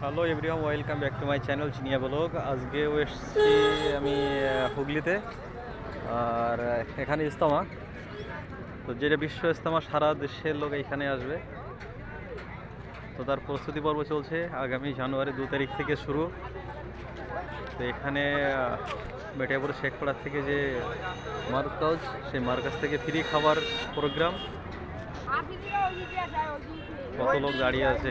Hello everyone welcome back to my channel Chiniya blog আজকেও এসেছি আমি হুগলিতে, আর এখানে ইস্তমা তো যেটা বিশ্ব ইস্তমা সারা দেশের লোক এখানে আসবে। তো তার প্রস্তুতি পর্ব চলছে আগামী জানুয়ারি দু তারিখ থেকে শুরু। তো এখানে মেটিয়াপুর শেখপাড়া থেকে যে মার্কাজ সেই মার্কাজ থেকে ফ্রি খাবার প্রোগ্রাম কত লোক দাঁড়িয়ে আছে।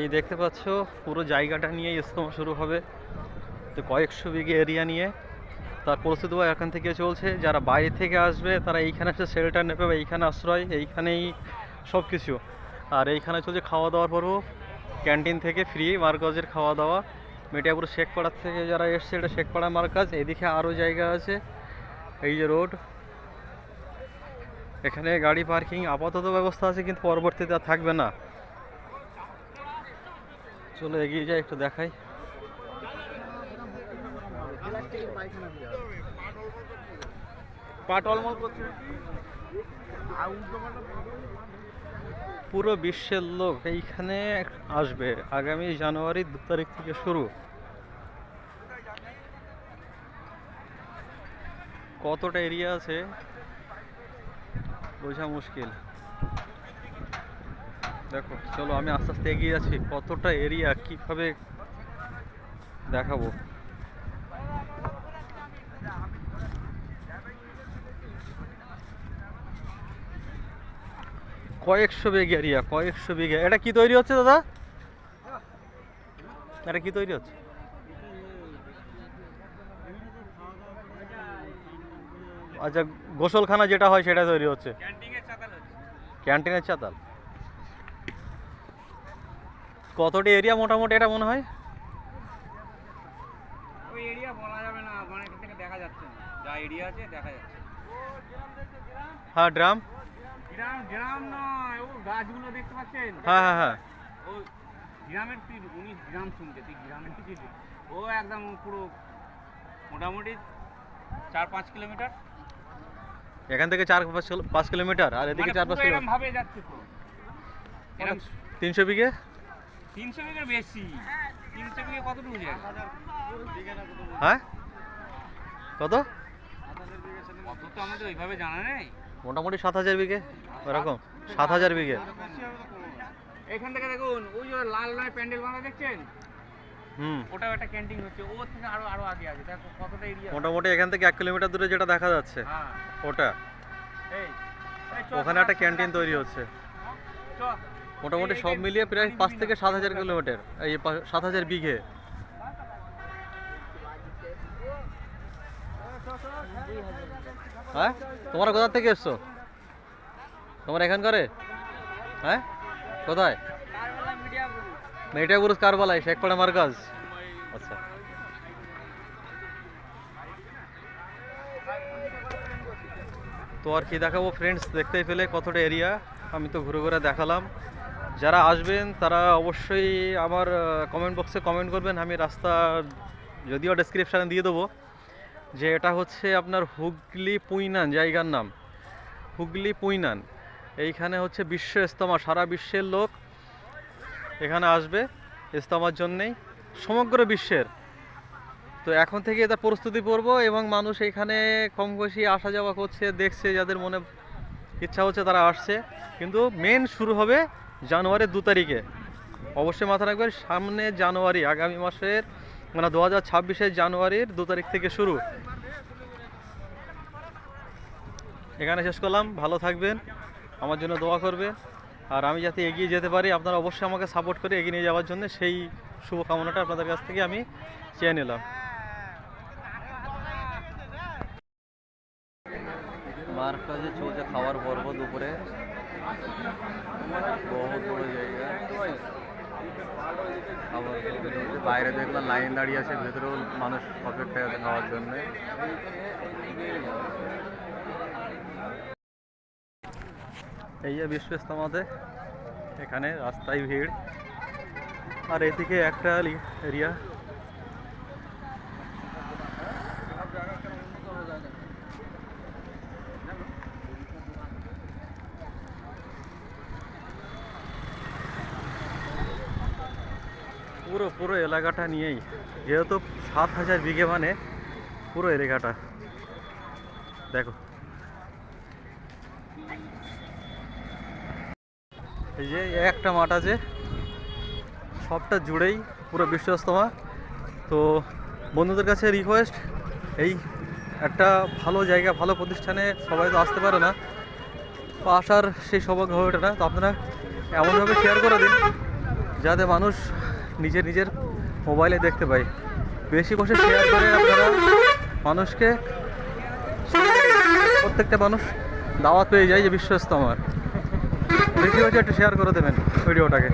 এই দেখতে পাচ্ছ, পুরো জায়গাটা নিয়ে ইস্তমা শুরু হবে। তো কয়েকশো বিঘে এরিয়া নিয়ে। তার প্রস্তুতি এখান থেকে চলছে। যারা বাইরে থেকে আসবে, তারা এইখানে এসে শেল্টার নেবে বা এইখানে আশ্রয়, এইখানেই সব কিছু আর এইখানে চলছে খাওয়া দাওয়ার পর্ব। ক্যান্টিন থেকে ফ্রি মার্কাজের খাওয়া দাওয়া মেটিয়াপুর শেখপাড়া থেকে যারা এসছে, এটা শেখপাড়া মার্কাজ। এদিকে আরও জায়গা আছে। এই যে রোড। এখানে গাড়ি পার্কিং, আপাতত ব্যবস্থা আছে, কিন্তু পরবর্তীতে আর থাকবে না। চলো এগিয়ে যাই, একটু দেখাই। পুরো বিশ্বের লোক এইখানে আসবে। আগামী জানুয়ারি দু তারিখ থেকে শুরু। কতটা এরিয়া আছে? বোঝা মুশকিল। দেখো, চলো আমি আস্তে আস্তে এগিয়ে যাচ্ছি। কতটা এরিয়া, কীভাবে দেখাবো? কয়েকশো বিঘে এরিয়া, কয়েকশো বিঘে। এটা কি তৈরি হচ্ছে দাদা? এটা কি তৈরি হচ্ছে? আচ্ছা গোসলখানা যেটা হয় সেটা তৈরি হচ্ছে। ক্যান্টিনের চাতাল কতটি এরিয়া মোটামুটি এটা মনে হয়? ওই এরিয়া বলা যাবে না মানে এখান থেকে দেখা যাচ্ছে যা এরিয়া আছে দেখা যাচ্ছে। হ্যাঁ ড্রাম। গ্রাম নয় ও গাছগুলো দেখতে পাচ্ছেন? হ্যাঁ হ্যাঁ হ্যাঁ। ও গ্রামের তুই উনি গ্রাম শুনছে তুই গ্রামের তুই ও একদম পুরো মোটামুটি চার পাঁচ কিলোমিটার। এখান থেকে চার পাঁচ কিলো- পাঁচ কিলোমিটার আর এদিকে মানে চার পাঁচ কিলোমিটার ভাবে যাচ্ছে তো। তিনশো বিঘে? তিনশো বিঘের বেশি। তিনশো বিঘে কতটুকু যায় হ্যাঁ? কত? কত তো আমাদের ওইভাবে জানা নেই। মোটামুটি সাত হাজার বিঘে ওরকম। সাত হাজার বিঘে। এখান থেকে দেখুন ওই যে লাল নয় প্যান্ডেল বাঁধা দেখছেন? ওটাও একটা ক্যান্টিন হচ্ছে। ওর থেকে আরও আরও আগে আছে। দেখো কতটা এরিয়া মোটামুটি এখান থেকে এক কিলোমিটার দূরে যেটা দেখা যাচ্ছে হ্যাঁ। ওটা। এই ওখানে একটা ক্যান্টিন তৈরি হচ্ছে। মোটামুটি সব মিলিয়ে প্রায় পাঁচ থেকে সাত হাজার কিলোমিটার। এই সাত হাজার বিঘে। হ্যাঁ? তোমরা কোথা থেকে এসছো? তোমরা এখানকারে? হ্যাঁ? কোথায়? মেটিয়াপুরুষ কারবালায় শেখপাড়া মার্কাজ আচ্ছা। তো আর কি দেখাবো ফ্রেন্ডস দেখতেই পেলে কতটা এরিয়া আমি তো ঘুরে ঘুরে দেখালাম। যারা আসবেন, তারা অবশ্যই আমার কমেন্ট বক্সে কমেন্ট করবেন। আমি রাস্তা, যদিও ডেসক্রিপশানে দিয়ে দেবো। যে এটা হচ্ছে আপনার হুগলি পুইনান, জায়গার নাম। হুগলি পুইনান। এইখানে হচ্ছে বিশ্ব ইস্তমা, সারা বিশ্বের লোক। এখানে আসবে, ইস্তমার জন্যেই, সমগ্র বিশ্বের। তো এখন থেকে এটা প্রস্তুতি পর্ব এবং মানুষ এখানে কম বেশি আসা যাওয়া করছে, দেখছে, যাদের মনে ইচ্ছা হচ্ছে তারা আসছে। কিন্তু মেন শুরু হবে জানুয়ারির দু তারিখে। অবশ্যই মাথা রাখবেন, সামনে জানুয়ারি, আগামী মাসের মানে দু হাজার ছাব্বিশের জানুয়ারির দু তারিখ থেকে শুরু। এখানে শেষ করলাম, ভালো থাকবেন, আমার জন্য দোয়া করবে আর আমি যাতে এগিয়ে যেতে পারি, আপনারা অবশ্যই আমাকে সাপোর্ট করে এগিয়ে নিয়ে যাওয়ার জন্য সেই শুভকামনাটা আপনাদের কাছ থেকে আমি চেয়ে নিলাম। মার চলছে খাওয়ার পর্ব দুপুরে, বহুত বড় জায়গা। বাইরে দেখলাম লাইন দাঁড়িয়ে আছে, ভেতরেও মানুষ অপেক্ষায় আছে খাওয়ার জন্য। এই যে বিশ্ব ইস্তেমাতে এখানে রাস্তায় ভিড়। আর এদিকে একটা এরিয়া। পুরো পুরো এলাকাটা নিয়েই। যেহেতু সাত হাজার বিঘে মানে পুরো এলাকাটা দেখো। এই যে একটা মাঠ আছে। সবটা জুড়েই পুরো বিশ্বস্তমা। তো বন্ধুদের কাছে রিকোয়েস্ট এই একটা ভালো জায়গা, ভালো প্রতিষ্ঠানে সবাই তো আসতে পারে না। আসার সেই সৌভাগ্য হয়ে ওঠে না। তো আপনারা এমনভাবে শেয়ার করে দিন, যাতে মানুষ নিজের নিজের মোবাইলে দেখতে পায়। বেশি বসে শেয়ার করে আপনারা মানুষকে, প্রত্যেকটা মানুষ দাওয়াত পেয়ে যায় যে বিশ্বস্ত আমার হচ্ছে একটু শেয়ার করে দেবেন ভিডিওটাকে